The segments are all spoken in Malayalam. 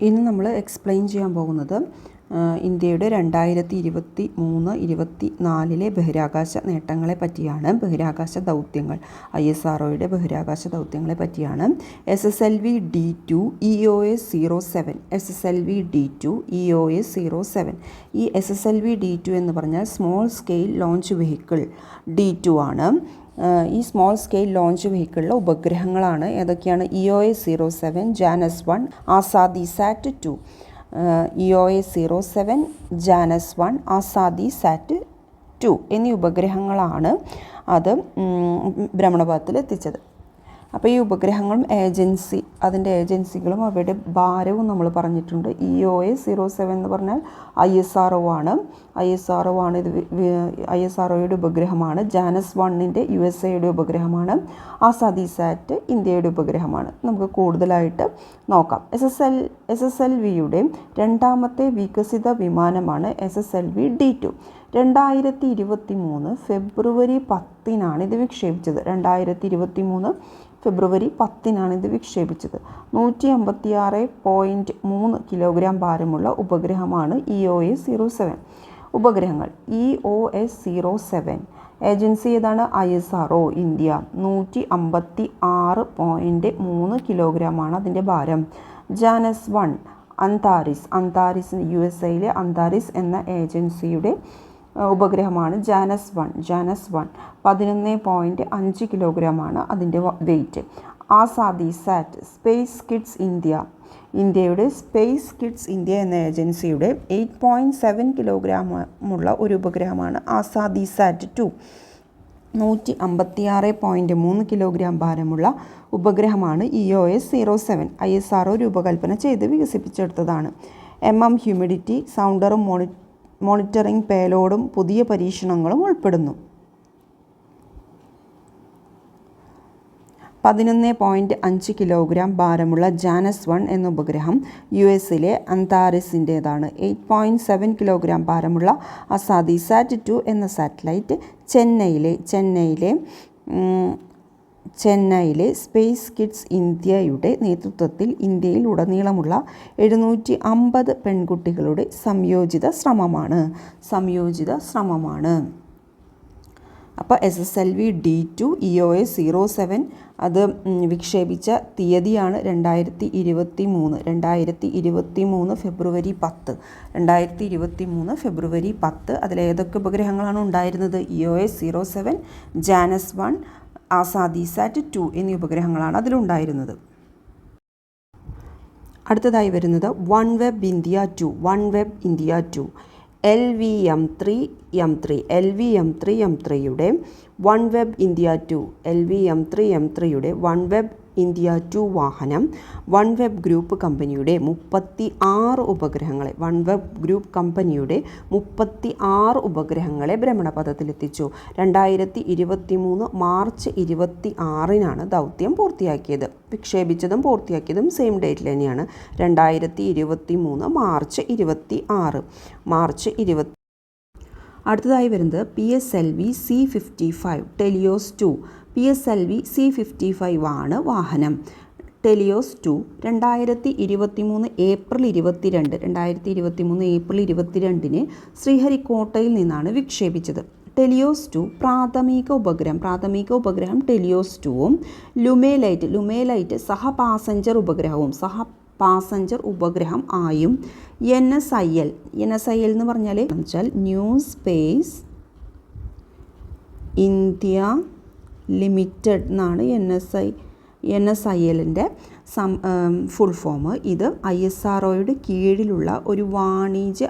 ഇന്ന് നമ്മൾ എക്സ്പ്ലെയിൻ ചെയ്യാൻ പോകുന്നത് ഇന്ത്യയുടെ രണ്ടായിരത്തി ഇരുപത്തി മൂന്ന് ഇരുപത്തി നാലിലെ ബഹിരാകാശ നേട്ടങ്ങളെ പറ്റിയാണ് ബഹിരാകാശ ദൗത്യങ്ങൾ. ഐ എസ് ആർ ഒയുടെ ബഹിരാകാശ ദൗത്യങ്ങളെ പറ്റിയാണ് S S L V D two E O S zero seven S S L V D two E O S zero seven ഈ S S L V D two എന്ന് പറഞ്ഞാൽ small scale launch vehicle D two ആണ്. ഈ സ്മോൾ സ്കെയിൽ ലോഞ്ച് വെഹിക്കിളിലെ ഉപഗ്രഹങ്ങളാണ്. ഏതൊക്കെയാണ്? E O S zero seven Janus one Azadi SAT two E O A zero seven Janus one Azadi SAT two എന്നീ ഉപഗ്രഹങ്ങളാണ് അത് ഭ്രമണപഥത്തിൽ എത്തിച്ചത് അപ്പോൾ ഈ ഉപഗ്രഹങ്ങളും ഏജൻസി അതിന്റെ ഏജൻസികളും അവയുടെ ഭാരവും നമ്മൾ പറഞ്ഞിട്ടുണ്ട്. E O A zero seven എന്ന് പറഞ്ഞാൽ ഐ എസ് ആർ ഒ ആണ്. ഐ എസ് ആർ ഒ ആണ് ഇത് ഐ എസ് ആർ ഒയുടെ ഉപഗ്രഹമാണ്. ജാനസ് വണ്ണിന്റെ യു എസ് എയുടെ ഉപഗ്രഹമാണ്. ആസാദി സാറ്റ് ഇന്ത്യയുടെ ഉപഗ്രഹമാണ്. നമുക്ക് കൂടുതലായിട്ട് നോക്കാം. S S L S S L വിയുടെ രണ്ടാമത്തെ വികസിത വിമാനമാണ് S S L V D two രണ്ടായിരത്തി ഇരുപത്തി മൂന്ന് ഫെബ്രുവരി പത്തിനാണ് ഇത് വിക്ഷേപിച്ചത്. രണ്ടായിരത്തി ഇരുപത്തി മൂന്ന് ഫെബ്രുവരി പത്തിനാണ് ഇത് വിക്ഷേപിച്ചത്. നൂറ്റി അമ്പത്തി ആറ് പോയിന്റ് മൂന്ന് കിലോഗ്രാം ഭാരമുള്ള ഉപഗ്രഹമാണ് E O S zero seven ഉപഗ്രഹങ്ങൾ E O S zero seven agency ഏതാണ്? I S R O India. നൂറ്റി അമ്പത്തി ആറ് പോയിന്റ് മൂന്ന് കിലോഗ്രാമാണ് അതിന്റെ ഭാരം. Janus one Antaris. Antaris U S എയിലെ അന്താരിസ് എന്ന ഏജൻസിയുടെ ഉപഗ്രഹമാണ് ജാനസ് വൺ. ജാനസ് വൺ പതിനൊന്ന് പോയിന്റ് അഞ്ച് കിലോഗ്രാമാണ് അതിന്റെ weight Azadi SAT space kids India. ഇന്ത്യയുടെ സ്പേസ് കിഡ്സ് ഇന്ത്യ എന്ന ഏജൻസിയുടെ എയ്റ്റ് പോയിന്റ് സെവൻ കിലോഗ്രാമുള്ള ഒരു ഉപഗ്രഹമാണ് ആസാദി സാറ്റ് ടു. നൂറ്റി അമ്പത്തിയാറ് പോയിന്റ് മൂന്ന് കിലോഗ്രാം ഭാരമുള്ള ഉപഗ്രഹമാണ് E O S zero seven. I S R O രൂപകൽപ്പന ചെയ്ത് വികസിപ്പിച്ചെടുത്തതാണ്. എം എം ഹ്യൂമിഡിറ്റി സൗണ്ടറും മോണി മോണിറ്ററിംഗ് പേലോഡും പുതിയ പരീക്ഷണങ്ങളും ഉൾപ്പെടുന്നു. പതിനൊന്ന് പോയിന്റ് അഞ്ച് കിലോഗ്രാം ഭാരമുള്ള ജാനസ് വൺ എന്ന ഉപഗ്രഹം യു എസിലെ അന്താരിസിന്റേതാണ്. എയ്റ്റ് പോയിന്റ് സെവൻ കിലോഗ്രാം ഭാരമുള്ള അസാദി സാറ്റ് ടു എന്ന സാറ്റലൈറ്റ് ചെന്നൈയിലെ ചെന്നൈയിലെ ചെന്നൈയിലെ സ്പേസ് കിഡ്സ് ഇന്ത്യയുടെ നേതൃത്വത്തിൽ ഇന്ത്യയിൽ ഉടനീളമുള്ള എഴുന്നൂറ്റി അമ്പത് പെൺകുട്ടികളുടെ സംയോജിത ശ്രമമാണ്. സംയോജിത ശ്രമമാണ്. അപ്പോൾ S S L V D two E O A zero seven അത് വിക്ഷേപിച്ച തീയതിയാണ് രണ്ടായിരത്തി ഇരുപത്തി മൂന്ന് രണ്ടായിരത്തി ഇരുപത്തി മൂന്ന് ഫെബ്രുവരി പത്ത്. രണ്ടായിരത്തി ഇരുപത്തി മൂന്ന് ഫെബ്രുവരി പത്ത്. അതിലേതൊക്കെ ഉപഗ്രഹങ്ങളാണ് ഉണ്ടായിരുന്നത്? E O A zero seven Janus one Azadi SAT two എന്നീ ഉപഗ്രഹങ്ങളാണ് അതിലുണ്ടായിരുന്നത്. അടുത്തതായി വരുന്നത് one web India two one web India two. L V M three M three L V M three M ത്രീയുടെ one web India two L V M three M ത്രീയുടെ വൺ വെബ് ഇന്ത്യ ടു വാഹനം വൺ വെബ് ഗ്രൂപ്പ് കമ്പനിയുടെ മുപ്പത്തി ആറ് ഉപഗ്രഹങ്ങളെ വൺ വെബ് ഗ്രൂപ്പ് കമ്പനിയുടെ മുപ്പത്തി ആറ് ഉപഗ്രഹങ്ങളെ ഭ്രമണപഥത്തിലെത്തിച്ചു. രണ്ടായിരത്തി ഇരുപത്തി മൂന്ന് മാർച്ച് ഇരുപത്തി ആറിനാണ് ദൗത്യം പൂർത്തിയാക്കിയത്. വിക്ഷേപിച്ചതും പൂർത്തിയാക്കിയതും സെയിം ഡേറ്റിൽ തന്നെയാണ്. രണ്ടായിരത്തി ഇരുപത്തി മൂന്ന് മാർച്ച് ഇരുപത്തി ആറ് മാർച്ച് ഇരുപത്തി അടുത്തതായി വരുന്നത് P S L V C fifty five TeLEOS two. P S L V C fifty five ആണ് വാഹനം. ടെലിയോസ് ടു രണ്ടായിരത്തി ഇരുപത്തി മൂന്ന് ഏപ്രിൽ ഇരുപത്തിരണ്ട് രണ്ടായിരത്തി ഇരുപത്തി മൂന്ന് ഏപ്രിൽ ഇരുപത്തിരണ്ടിന് ശ്രീഹരിക്കോട്ടയിൽ നിന്നാണ് വിക്ഷേപിച്ചത്. ടെലിയോസ് ടു പ്രാഥമിക ഉപഗ്രഹം പ്രാഥമിക ഉപഗ്രഹം ടെലിയോസ് ടുവും ലുമേലൈറ്റ് ലുമേലൈറ്റ് സഹ പാസഞ്ചർ ഉപഗ്രഹവും സഹ പാസഞ്ചർ ഉപഗ്രഹം ആയും N S I L N S I L എന്ന് പറഞ്ഞാൽ ന്യൂ സ്പേസ് ഇന്ത്യ ലിമിറ്റഡ് എന്നാണ് N S I N S I എല്ലിന്റെ സം ഫുൾ ഫോം ഇത് ഐ എസ് ആർ ഒയുടെ കീഴിലുള്ള ഒരു വാണിജ്യ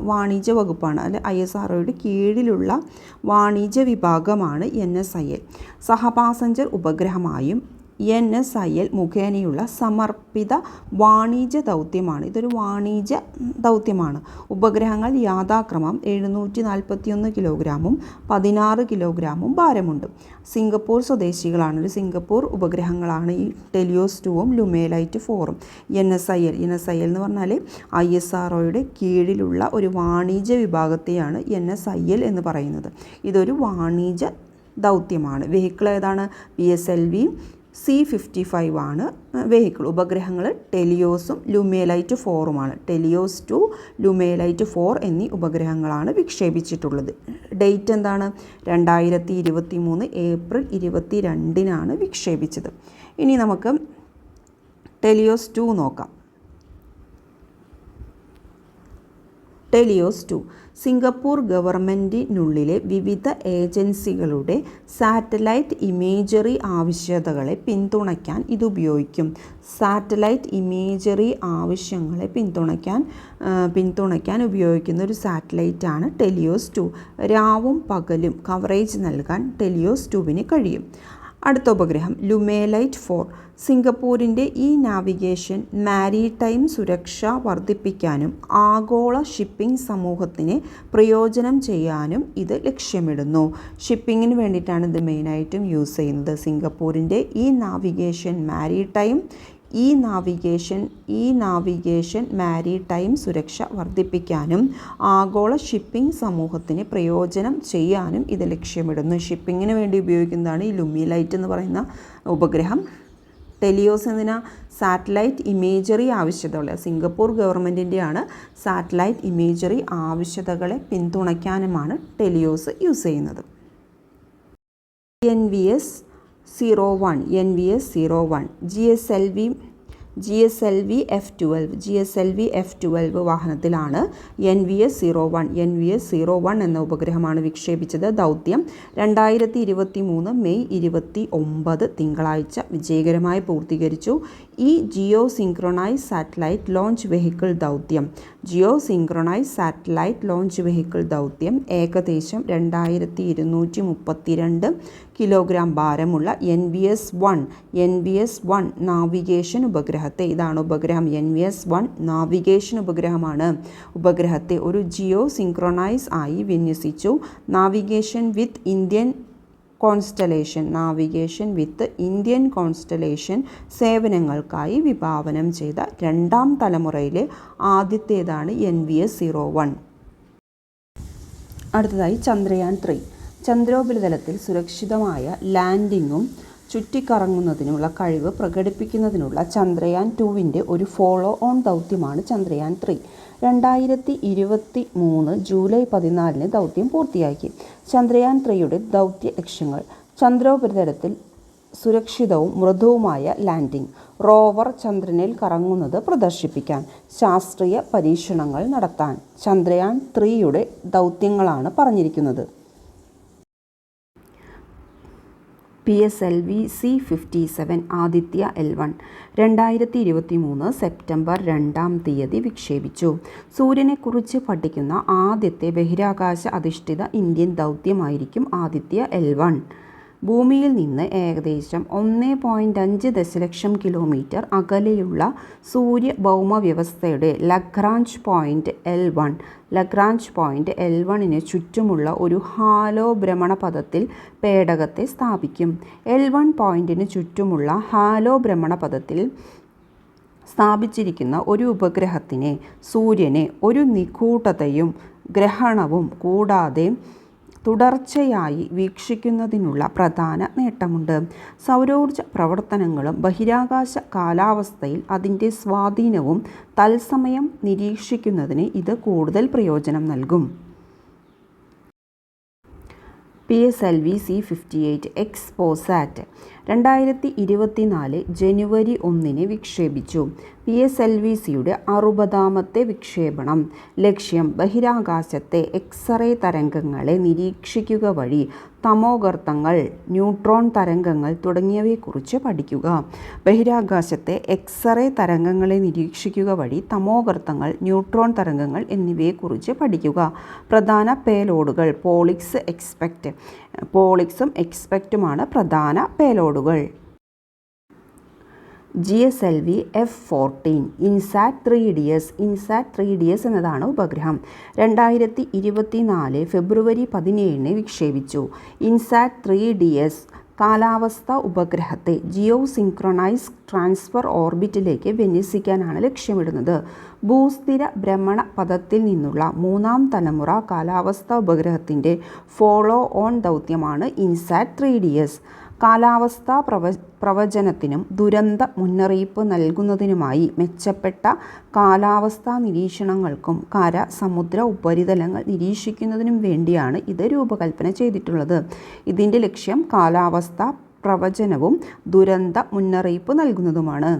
വാണിജ്യ വകുപ്പാണ്. അല്ലെ ഐ എസ് ആർ ഒയുടെ കീഴിലുള്ള വാണിജ്യ വിഭാഗമാണ് എൻ എസ് ഐ എൽ സഹപാസഞ്ചർ ഉപഗ്രഹമായും എൻ എസ് ഐ എൽ മുഖേനയുള്ള സമർപ്പിത വാണിജ്യ ദൗത്യമാണ്. ഇതൊരു വാണിജ്യ ദൗത്യമാണ്. ഉപഗ്രഹങ്ങൾ യാഥാക്രമം എഴുന്നൂറ്റി നാൽപ്പത്തിയൊന്ന് കിലോഗ്രാമും പതിനാറ് കിലോഗ്രാമും ഭാരമുണ്ട്. സിംഗപ്പൂർ സ്വദേശികളാണ്. ഒരു സിംഗപ്പൂർ ഉപഗ്രഹങ്ങളാണ് ഈ ടെലിയോസ് ടുവും ലുമേലൈറ്റ് ഫോറും. N S I L N S I L എന്ന് പറഞ്ഞാൽ ഐ എസ് ആർ ഒയുടെ കീഴിലുള്ള ഒരു വാണിജ്യ വിഭാഗത്തെയാണ് എൻ എസ് ഐ എൽ എന്ന് പറയുന്നത്. ഇതൊരു വാണിജ്യ ദൗത്യമാണ്. വെഹിക്കിൾ ഏതാണ്? P S L V C fifty five ആണ് വെഹിക്കിൾ ഉപഗ്രഹങ്ങൾ ടെലിയോസും ലുമേലൈറ്റ് ഫോറുമാണ്. ടെലിയോസ് ടു ലുമേലൈറ്റ് ഫോർ എന്നീ ഉപഗ്രഹങ്ങളാണ് വിക്ഷേപിച്ചിട്ടുള്ളത്. ഡേറ്റ് എന്താണ്? രണ്ടായിരത്തി ഇരുപത്തി മൂന്ന് ഏപ്രിൽ ഇരുപത്തി രണ്ടിനാണ് വിക്ഷേപിച്ചത്. ഇനി നമുക്ക് ടെലിയോസ് ടു നോക്കാം. Teleos to. സിംഗപ്പൂർ ഗവൺമെന്റിനുള്ളിലെ വിവിധ ഏജൻസികളുടെ സാറ്റലൈറ്റ് ഇമേജറി ആവശ്യകതകളെ പിന്തുണയ്ക്കാൻ ഇത് ഉപയോഗിക്കും സാറ്റലൈറ്റ് ഇമേജറി ആവശ്യങ്ങളെ പിന്തുണയ്ക്കാൻ പിന്തുണയ്ക്കാൻ ഉപയോഗിക്കുന്ന ഒരു സാറ്റലൈറ്റ് ആണ് ടെലിയോസ് ടു. രാവും പകലും കവറേജ് നൽകാൻ ടെലിയോസ് ടുവിന് കഴിയും. അടുത്ത ഉപഗ്രഹം ലുമേലൈറ്റ് ഫോർ സിംഗപ്പൂരിന്റെ ഈ നാവിഗേഷൻ മാരിടൈം സുരക്ഷ വർദ്ധിപ്പിക്കാനും ആഗോള ഷിപ്പിംഗ് സമൂഹത്തിന് പ്രയോജനം ചെയ്യാനും ഇത് ലക്ഷ്യമിടുന്നു. ഷിപ്പിങ്ങിന് വേണ്ടിയിട്ടാണ് ഇത് മെയിനായിട്ടും യൂസ് ചെയ്യുന്നത്. സിംഗപ്പൂരിന്റെ ഈ നാവിഗേഷൻ മാരിടൈം ഈ നാവിഗേഷൻ ഈ നാവിഗേഷൻ മാരിടൈം സുരക്ഷ വർദ്ധിപ്പിക്കാനും ആഗോള ഷിപ്പിംഗ് സമൂഹത്തിന് പ്രയോജനം ചെയ്യാനും ഇത് ലക്ഷ്യമിടുന്നു. ഷിപ്പിങ്ങിന് വേണ്ടി ഉപയോഗിക്കുന്നതാണ് ഈ ലുമി ലൈറ്റ് എന്ന് പറയുന്ന ഉപഗ്രഹം. ടെലിയോസ് എന്നതിന് സാറ്റലൈറ്റ് ഇമേജറി ആവശ്യതകൾ സിംഗപ്പൂർ ഗവൺമെന്റിന്റെയാണ് സാറ്റലൈറ്റ് ഇമേജറി ആവശ്യതകളെ പിന്തുണയ്ക്കാനുമാണ് ടെലിയോസ് യൂസ് ചെയ്യുന്നത്. N V S zero one N V S zero one G S L V G S L V F twelve G S L V F twelve വാഹനത്തിലാണ് N V S zero one N V S zero one എന്ന ഉപഗ്രഹമാണ് വിക്ഷേപിച്ചത്. ദൗത്യം രണ്ടായിരത്തി ഇരുപത്തി മൂന്ന് മെയ് ഇരുപത്തി ഒമ്പത് തിങ്കളാഴ്ച വിജയകരമായി പൂർത്തീകരിച്ചു. ഈ geo synchronise satellite launch vehicle ദൗത്യം. Geo synchronise satellite launch vehicle ദൗത്യം ഏകദേശം രണ്ടായിരത്തി ഇരുന്നൂറ്റി മുപ്പത്തിരണ്ട് കിലോഗ്രാം ഭാരമുള്ള N V S one N V S one navigation ഉപഗ്രഹത്തെ ഇതാണ് ഉപഗ്രഹം. N V S one navigation ഉപഗ്രഹമാണ്. ഉപഗ്രഹത്തെ ഒരു ജിയോ സിങ്ക്രണൈസ് ആയി വിന്യസിച്ചു. Navigation with Indian constellation navigation with Indian constellation സേവനങ്ങൾക്കായി വിഭാവനം ചെയ്ത രണ്ടാം തലമുറയിലെ ആദ്യത്തേതാണ് N V S zero one അടുത്തതായി ചന്ദ്രയാൻ ത്രീ ചന്ദ്രോപരിതലത്തിൽ സുരക്ഷിതമായ ലാൻഡിങ്ങും ചുറ്റിക്കറങ്ങുന്നതിനുള്ള കഴിവ് പ്രകടിപ്പിക്കുന്നതിനുള്ള ചന്ദ്രയാൻ ടുവിന്റെ ഒരു ഫോളോ ഓൺ ദൗത്യമാണ് ചന്ദ്രയാൻ ത്രീ രണ്ടായിരത്തി ഇരുപത്തി മൂന്ന് ജൂലൈ പതിനാലിന് ദൗത്യം പൂർത്തിയാക്കി. ചന്ദ്രയാൻ ത്രീയുടെ ദൗത്യ ലക്ഷ്യങ്ങൾ. ചന്ദ്രോപരിതലത്തിൽ സുരക്ഷിതവും മൃദുവുമായ ലാൻഡിംഗ് റോവർ ചന്ദ്രനിൽ കറങ്ങുന്നത് പ്രദർശിപ്പിക്കാൻ. ശാസ്ത്രീയ പരീക്ഷണങ്ങൾ നടത്താൻ. ചന്ദ്രയാൻ ത്രീയുടെ ദൗത്യങ്ങളാണ് പറഞ്ഞിരിക്കുന്നത്. P S L V C fifty seven Aditya L one രണ്ടായിരത്തി ഇരുപത്തി മൂന്ന് സെപ്റ്റംബർ രണ്ടാം തീയതി വിക്ഷേപിച്ചു. സൂര്യനെക്കുറിച്ച് പഠിക്കുന്ന ആദ്യത്തെ ബഹിരാകാശ അധിഷ്ഠിത ഇന്ത്യൻ ദൗത്യമായിരിക്കും ആദിത്യ എൽ വൺ ഭൂമിയിൽ നിന്ന് ഏകദേശം ഒന്ന് പോയിന്റ് അഞ്ച് ദശലക്ഷം കിലോമീറ്റർ അകലെയുള്ള സൂര്യ ഭൗമ വ്യവസ്ഥയുടെ Lagrange point L one Lagrange point L വണ്ണിന് ചുറ്റുമുള്ള ഒരു ഹാലോ ഭ്രമണപഥത്തിൽ പേടകത്തെ സ്ഥാപിക്കും. എൽ വൺ പോയിന്റിന് ചുറ്റുമുള്ള ഹാലോ ഭ്രമണപഥത്തിൽ സ്ഥാപിച്ചിരിക്കുന്ന ഒരു ഉപഗ്രഹത്തിനെ സൂര്യനെ ഒരു നിഗൂഢതയും ഗ്രഹണവും കൂടാതെ തുടർച്ചയായി വീക്ഷിക്കുന്നതിനുള്ള പ്രധാന നേട്ടമുണ്ട്. സൗരോർജ പ്രവർത്തനങ്ങളും ബഹിരാകാശ കാലാവസ്ഥയിൽ അതിന്റെ സ്വാധീനവും തത്സമയം നിരീക്ഷിക്കുന്നതിന് ഇത് കൂടുതൽ പ്രയോജനം നൽകും. P S L V C fifty eight XPoSat രണ്ടായിരത്തി ഇരുപത്തിനാല് ജനുവരി ഒന്നിന് വിക്ഷേപിച്ചു. പി എസ് എൽ വി സിയുടെ അറുപതാമത്തെ വിക്ഷേപണം. ലക്ഷ്യം ബഹിരാകാശത്തെ എക്സ്റേ തരംഗങ്ങളെ നിരീക്ഷിക്കുക വഴി തമോഗർത്തങ്ങൾ ന്യൂട്രോൺ തരംഗങ്ങൾ തുടങ്ങിയവയെക്കുറിച്ച് പഠിക്കുക. ബഹിരാകാശത്തെ എക്സ്റേ തരംഗങ്ങളെ നിരീക്ഷിക്കുക വഴി തമോഗർത്തങ്ങൾ ന്യൂട്രോൺ തരംഗങ്ങൾ എന്നിവയെക്കുറിച്ച് പഠിക്കുക. പ്രധാന പേലോഡുകൾ പോളിക്സ് എക്സ്പെക്റ്റ് പോളിക്സും എക്സ്പെക്റ്റുമാണ് പ്രധാന പേലോഡുകൾ. G S L V F fourteen INSAT three D S INSAT three D S എന്നതാണ് ഉപഗ്രഹം. രണ്ടായിരത്തി ഇരുപത്തി നാല് ഫെബ്രുവരി പതിനേഴിന് വിക്ഷേപിച്ചു. ഇൻസാറ്റ് ത്രീ ഡി എസ് കാലാവസ്ഥ ഉപഗ്രഹത്തെ ജിയോ സിൻക്രണൈസ് ട്രാൻസ്ഫർ ഓർബിറ്റിലേക്ക് വിന്യസിക്കാനാണ് ലക്ഷ്യമിടുന്നത്. ഭൂസ്ഥിര ഭ്രമണ പദത്തിൽ നിന്നുള്ള മൂന്നാം തലമുറ കാലാവസ്ഥ ഉപഗ്രഹത്തിന്റെ ഫോളോ ഓൺ ദൗത്യമാണ് ഇൻസാറ്റ് ത്രീ ഡി എസ് കാലാവസ്ഥാ പ്രവ പ്രവചനത്തിനും ദുരന്ത മുന്നറിയിപ്പ് നൽകുന്നതിനുമായി മെച്ചപ്പെട്ട കാലാവസ്ഥാ നിരീക്ഷണങ്ങൾക്കും കര സമുദ്ര ഉപരിതലങ്ങൾ നിരീക്ഷിക്കുന്നതിനും വേണ്ടിയാണ് ഇത് രൂപകൽപ്പന ചെയ്തിട്ടുള്ളത്. ഇതിന്റെ ലക്ഷ്യം കാലാവസ്ഥാ പ്രവചനവും ദുരന്ത മുന്നറിയിപ്പ് നൽകുന്നതുമാണ്.